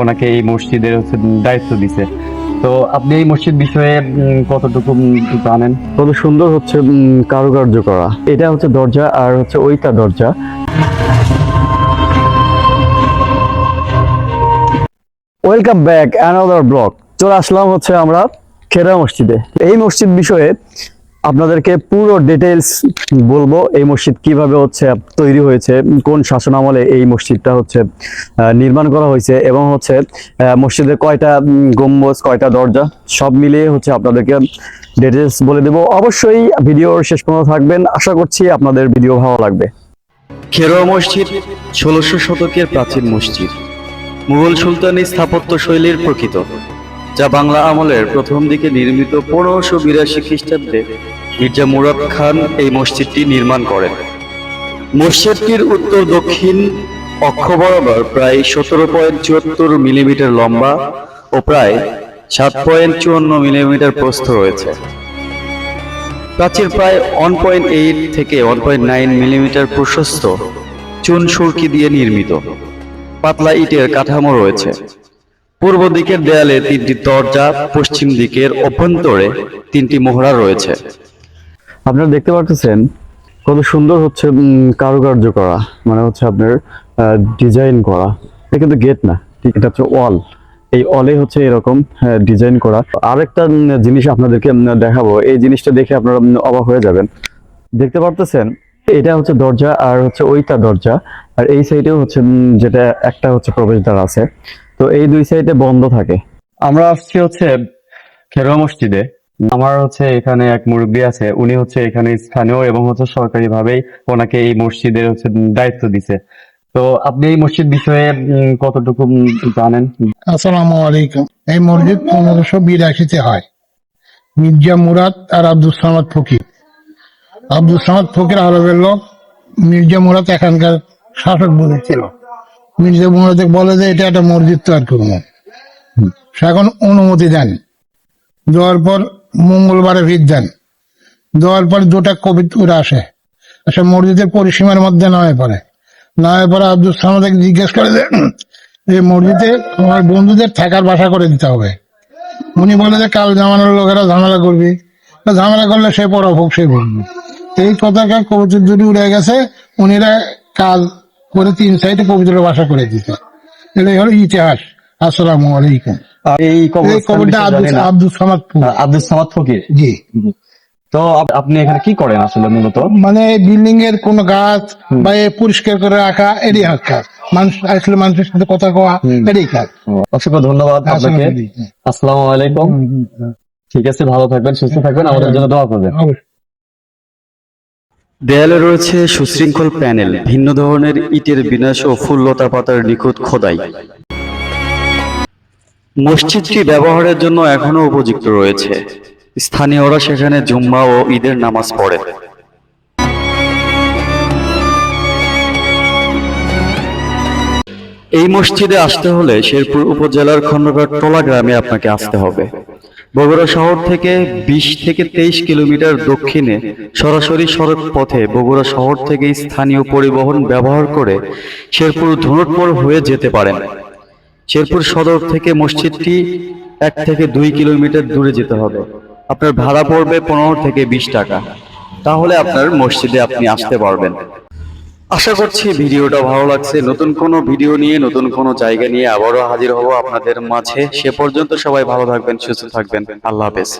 ওনাকে এই মসজিদের হচ্ছে দায়িত্ব দিছে। তো আপনি এই মসজিদ বিষয়ে কতটুকু জানেন? কত সুন্দর হচ্ছে কারুকার্য করা। এটা হচ্ছে দরজা আর হচ্ছে ওইটা দরজা। ওয়েলকাম ব্যাক অ্যানাদার ব্লগ চলে আসলাম হচ্ছে আমরা খেরা মসজিদে। এই মসজিদ বিষয়ে আপনাদেরকে পুরো ডিটেলস বলব এই মসজিদ কীভাবে হচ্ছে তৈরি হয়েছে, কোন শাসন আমলে এই মসজিদটা হচ্ছে নির্মাণ করা হয়েছে এবং হচ্ছে মসজিদের কয়টা গম্বুজ, কয়টা দরজা, সব মিলিয়ে হচ্ছে আপনাদেরকে ডিটেলস বলে দেব। অবশ্যই ভিডিওর শেষ পর্যন্ত থাকবেন। আশা করছি আপনাদের ভিডিও ভালো লাগবে। খেরোয়া মসজিদ ষোলোশো শতকের প্রাচীন মসজিদ। মুঘল সুলতানি স্থাপত্য শৈলীর প্রকৃত। যা বাংলা আমলের প্রথম দিকে নির্মিত পনেরোশো বিরাশি খ্রিস্টাব্দে মির্জা মুরাদ খান এই মসজিদটি নির্মাণ করেন। মসজিদটির উত্তর দক্ষিণ অক্ষ বরাবর প্রায় সতেরো পয়েন্ট চুয়াত্তর মিলিমিটার লম্বা ও প্রায় সাত পয়েন্ট চুয়ান্ন মিলিমিটার প্রস্থ রয়েছে। প্রাচীর প্রায় ওয়ান পয়েন্ট এইট থেকে ওয়ান পয়েন্ট নাইন মিলিমিটার প্রশস্ত চুন সুরকি দিয়ে নির্মিত। পাতলা ইটের কাঠামো রয়েছে। পূর্ব দিকের দেয়ালে তিনটি দরজা, পশ্চিম দিকের অভ্যন্তরে তিনটি মোহরা রয়েছে। আপনারা দেখতে পাচ্ছেন কত সুন্দর হচ্ছে কারুকার্য করা মানে হচ্ছে আপনার ডিজাইন করা। এটা কিন্তু গেট না এটা হচ্ছে ওয়াল এই ওয়ালে হচ্ছে এরকম ডিজাইন করা। আরেকটা জিনিস আপনাদেরকে দেখাবো, এই জিনিসটা দেখে আপনারা অবাক হয়ে যাবেন। দেখতে পারতেছেন, এটা হচ্ছে দরজা আর হচ্ছে ওইটা দরজা, আর এই সাইডেও হচ্ছে যেটা একটা হচ্ছে প্রবেশদ্বার আছে। তো এই দুই সাইডে বন্ধ থাকে। আমরা আসছি হচ্ছে খেরোয়া মসজিদে। আমার হচ্ছে এখানে এক মুরব্বী আছে উনি হচ্ছে এখানে স্থানীয় এবং হচ্ছে সরকারি ভাবেই ওনাকে এই মসজিদের হচ্ছে দায়িত্ব দিছে। তো আপনি এই মসজিদ বিষয়ে কতটুকু উম, জানেন? আসসালামু আলাইকুম। এই মসজিদ পনেরোশো বিরাশিতে হয়। মির্জা মুরাদ আর আব্দুল সামাদ ফকির। আব্দুল সামাদ ফকির আরবের লোক মির্জা মুরাদ এখানকার শাসক বলেছিল মির্জা মুরাদ বলে যে এটা একটা মসজিদ তৈরি সে এখন অনুমতি দেন। দেওয়ার পর মঙ্গলবারে ভিত দেন। দেওয়ার পর দুটা কবিতুর আসে। আসে মসজিদের পরিসীমার মধ্যে নামে পড়ে। নামে পরে আব্দুল সামাদ জিজ্ঞেস করে যে এই মসজিদে আমার বন্ধুদের থাকার বাসা করে দিতে হবে? উনি বলে যে, কাল জামানোর লোকেরা ঝামেলা করবি। ঝামেলা করলে সে পরভোগ সে বলবে। এই কথাটা কবিতর দুটি উড়ে গেছে। উনিরা কাল করে তিন সাইডে পবিত্র বাসা করে দিতে। এটাই হলো ইতিহাস। আসসালামু আলাইকুম। এই কবিতা আব্দুল সামাদ আব্দুল সামাদ ফকির? জি। তো আপনি এখানে কি করেন আসলে মূলত? মানে বিল্ডিং এর কোন গাছ বা পরিষ্কার করে রাখা এরই কাজ। মানুষ আসলে মানুষের সাথে কথা কওয়া এরই কাজ। অসংখ্য ধন্যবাদ আপনাকে। আসসালামু আলাইকুম। ঠিক আছে ভালো থাকবেন সুস্থ থাকবেন। আমাদের জন্য দোয়া করবেন। দেয়ালে রয়েছে সুশৃঙ্খল প্যানেল, ভিন্ন ধরনের ইটের বিন্যাস ও ফুললতা পাতার নিখুঁত খোদাই। মসজিদটি ব্যবহারের জন্য এখনও উপযুক্ত রয়েছে। স্থানীয়রা সেখানে জুম্মা ও ঈদের নামাজ পড়ে। এই মসজিদে আসতে হলে শেরপুর উপজেলার খন্ডঘাট টোলা গ্রামে আপনাকে আসতে হবে। বগুড়া শহর থেকে বিশ থেকে তেইশ কিলোমিটার দক্ষিণে সরাসরি সড়ক পথে বগুড়া শহর থেকে স্থানীয় পরিবহন ব্যবহার করে শেরপুর ধনুটপুর হয়ে যেতে পারেন। শেরপুর সদর থেকে মসজিদটি এক থেকে দুই কিলোমিটার দূরে যেতে হবে। আপনার ভাড়া পড়বে পনেরো থেকে বিশ টাকা। তাহলে আপনার মসজিদে আপনি আসতে পারবেন। আশা করছি ভিডিওটা ভালো লাগছে। নতুন কোনো ভিডিও নিয়ে, নতুন কোনো জায়গা নিয়ে আবারও হাজির হব আপনাদের মাঝে। সে পর্যন্ত সবাই ভালো থাকবেন, সুস্থ থাকবেন। আল্লাহ হাফেজ।